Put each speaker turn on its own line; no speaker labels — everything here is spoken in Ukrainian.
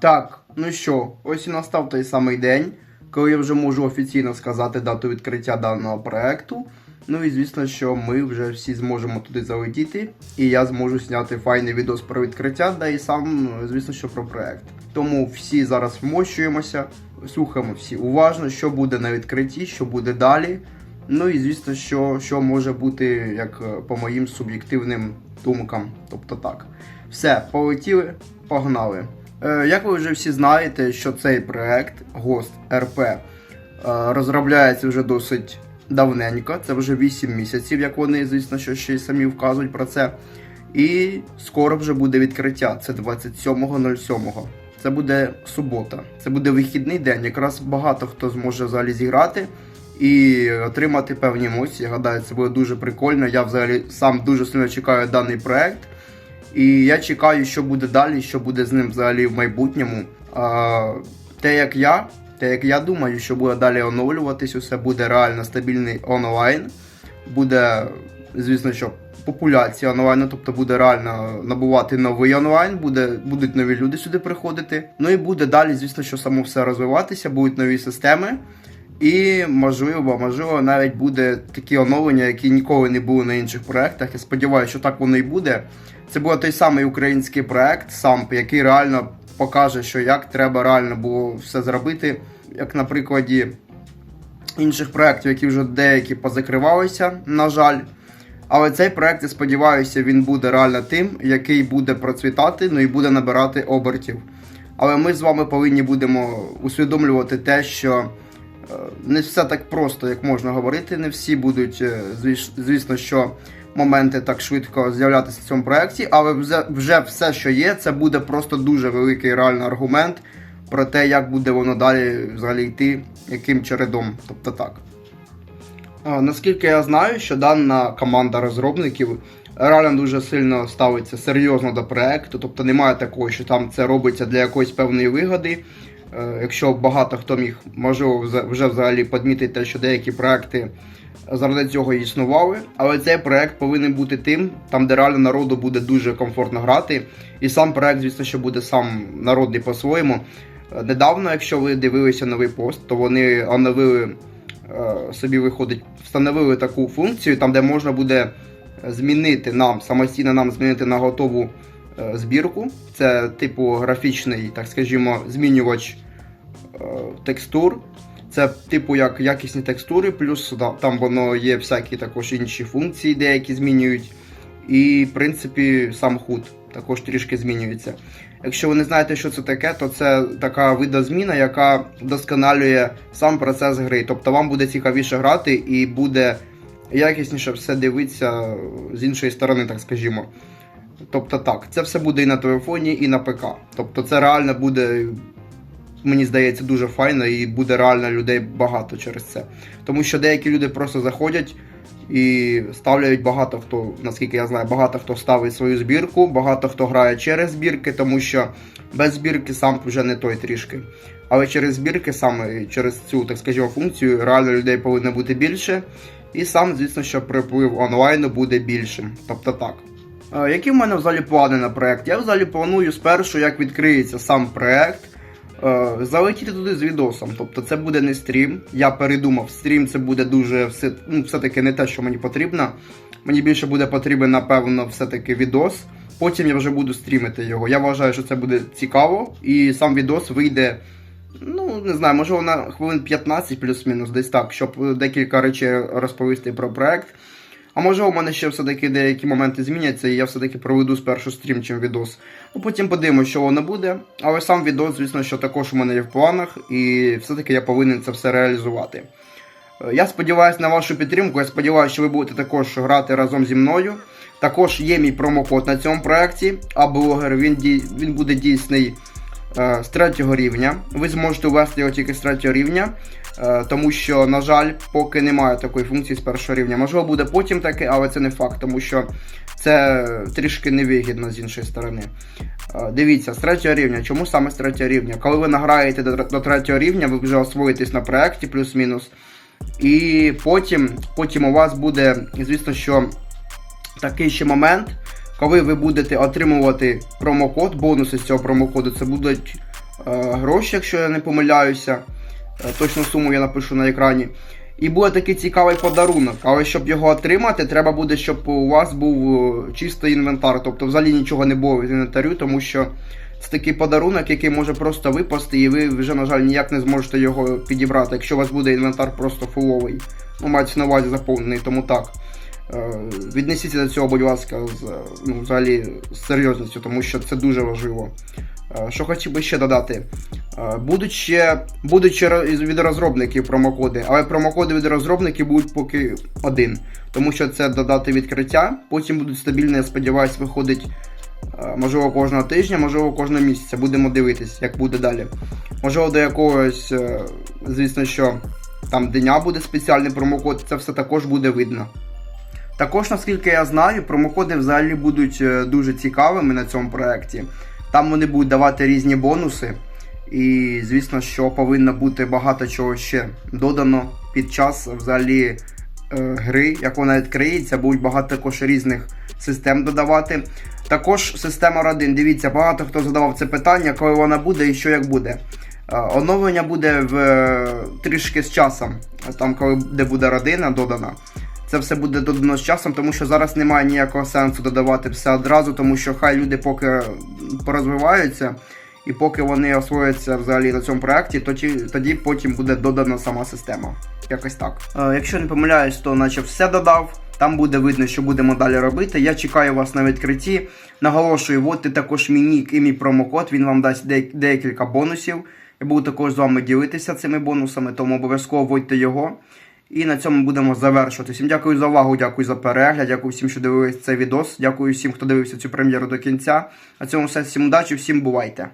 Так, ну що, ось і настав той самий день, коли я вже можу офіційно сказати дату відкриття даного проекту. Ну і звісно, що ми вже всі зможемо туди залетіти, і я зможу зняти файний відос про відкриття, да і сам, звісно, що про проект. Тому всі зараз вмощуємося, слухаємо всі уважно, що буде на відкритті, що буде далі. Ну і звісно, що, що може бути як е, по моїм суб'єктивним думкам. Тобто так. Все, полетіли, погнали. Е, як ви вже всі знаєте, що цей проект Гост РП е, розробляється вже досить давненько, це вже 8 місяців, як вони, звісно, що ще й самі вказують про це. І скоро вже буде відкриття. Це 27.07. Це буде субота. Це буде вихідний день. Якраз багато хто зможе взагалі зіграти і отримати певні емоції. Гадаю, це буде дуже прикольно. Я взагалі сам дуже сильно чекаю даний проект. І я чекаю, що буде далі, що буде з ним взагалі в майбутньому. А, те, як я, те, як я думаю, що буде далі оновлюватись, усе буде реально стабільний онлайн. Буде, звісно, що популяція онлайну, тобто буде реально набувати новий онлайн, буде, будуть нові люди сюди приходити. Ну і буде далі, звісно, що само все розвиватися, будуть нові системи. І можливо, можливо, навіть буде такі оновлення, які ніколи не були на інших проектах. Я сподіваюся, що так воно і буде. Це буде той самий український проект SAMP, який реально покаже, що як треба реально було все зробити, як на прикладі інших проєктів, які вже деякі позакривалися, на жаль. Але цей проект, я сподіваюся, він буде реально тим, який буде процвітати, ну і буде набирати обертів. Але ми з вами повинні будемо усвідомлювати те, що не все так просто, як можна говорити. Не всі будуть, е, звісно, що моменти так швидко з'являтися в цьому проєкті, але вже, все, що є, це буде просто дуже великий реальний аргумент про те, як буде воно далі взагалі йти, яким чередом. Тобто так. Наскільки я знаю, що дана команда розробників реально дуже сильно ставиться серйозно до проекту, тобто немає такого, що там це робиться для якоїсь певної вигоди. Е, Якщо багато хто міг можливо вже взагалі подмітити що деякі проекти заради цього існували, але цей проект повинен бути тим, там де реально народу буде дуже комфортно грати. І сам проект, звісно, що буде сам народний по-своєму. Е, Недавно, якщо ви дивилися новий пост, то вони оновили е, собі виходить, встановили таку функцію, там де можна буде змінити нам, самостійно нам змінити на готову збірку. Це типу графічний, так скажімо, змінювач е, текстур. Це типу як якісні текстури, плюс там воно є всякі також інші функції, деякі змінюють. І, в принципі, сам худ також трішки змінюється. Якщо ви не знаєте, що це таке, то це така видозміна, яка вдосконалює сам процес гри. Тобто вам буде цікавіше грати і буде якісніше все дивитися з іншої сторони, так скажімо. Тобто так, це все буде і на телефоні, і на ПК. Тобто це реально буде, мені здається, дуже файно і буде реально людей багато через це. Тому що деякі люди просто заходять і ставляють багато хто, наскільки я знаю, багато хто ставить свою збірку, багато хто грає через збірки, тому що без збірки сам вже не той трішки. Але через збірки, саме через цю, так скажімо, функцію, реально людей повинно бути більше. І сам, звісно, що приплив онлайну буде більшим. Тобто так. Е, Які в мене взагалі плани на проект? Я взагалі планую спершу, як відкриється сам проект, е, залетіти туди з відосом. Тобто це буде не стрім. Я передумав, стрім це буде дуже все, ну, все-таки не те, що мені потрібно. Мені більше буде потрібен, напевно, все-таки відос. Потім я вже буду стрімити його. Я вважаю, що це буде цікаво, і сам відос вийде. Ну, не знаю, можливо, на хвилин 15 плюс-мінус, десь так, щоб декілька речей розповісти про проект. А може у мене ще все-таки деякі моменти зміняться, і я все-таки проведу спершу стрім, чим відос. Ну потім подивимося, що воно буде. Але сам відос, звісно, що також у мене є в планах, і все-таки я повинен це все реалізувати. Е, Я сподіваюся на вашу підтримку. Я сподіваюся, що ви будете також грати разом зі мною. Також є мій промокод на цьому проєкті, а блогер він, він буде дійсний з третього рівня. Ви зможете ввести його тільки з третього рівня, е, тому що, на жаль, поки немає такої функції з першого рівня. Можливо, буде потім таке, але це не факт, тому що це трішки невигідно з іншої сторони. Е, Дивіться, з третього рівня. Чому саме з третього рівня? Коли ви награєте до третього рівня, ви вже освоїтесь на проєкті плюс-мінус. І потім, потім у вас буде, звісно, що такий ще момент, коли ви будете отримувати промокод, бонуси з цього промокоду, це будуть гроші, якщо я не помиляюся. Е, Точну суму я напишу на екрані. І буде такий цікавий подарунок. Але щоб його отримати, треба буде, щоб у вас був е, чистий інвентар. Тобто взагалі нічого не було в інвентарю, тому що це такий подарунок, який може просто випасти, і ви вже, на жаль, ніяк не зможете його підібрати, якщо у вас буде інвентар просто фуловий. Ну, мається на увазі заповнений, тому так. Е, Віднесіться до цього, будь ласка, з, ну, взагалі з серйозністю, тому що це дуже важливо. Е, Що хотів би ще додати? Е, Будуть ще, будуть від розробників промокоди, але промокоди від розробників будуть поки один. Тому що це додати відкриття, потім будуть стабільно, я сподіваюся, виходить можливо кожного тижня, можливо кожного місяця. Будемо дивитись, як буде далі. Можливо, до якогось, звісно, що там дня буде спеціальний промокод, це все також буде видно. Також, наскільки я знаю, промокоди взагалі будуть е, дуже цікавими на цьому проєкті. Там вони будуть давати різні бонуси. І, звісно, що повинно бути багато чого ще додано під час взагалі е, гри, як вона відкриється, будуть багато також різних систем додавати. Також система родин. Дивіться, багато хто задавав це питання, коли вона буде і що як буде. Е, Оновлення буде в трішки з часом, там коли де буде родина додана. Це все буде додано з часом, тому що зараз немає ніякого сенсу додавати все одразу, тому що хай люди поки порозвиваються, і поки вони освояться взагалі на цьому проєкті, тоді, тоді потім буде додана сама система. Якось так. Е, якщо не помиляюсь, то наче все додав. Там буде видно, що будемо далі робити. Я чекаю вас на відкритті. Наголошую, вводьте також мій нік і мій промокод, він вам дасть де- декілька бонусів. Я буду також з вами ділитися цими бонусами, тому обов'язково вводьте його. І на цьому будемо завершувати. Всім дякую за увагу, дякую за перегляд, дякую всім, що дивились цей відос. Дякую всім, хто дивився цю прем'єру до кінця. На цьому все, всім удачі, всім бувайте!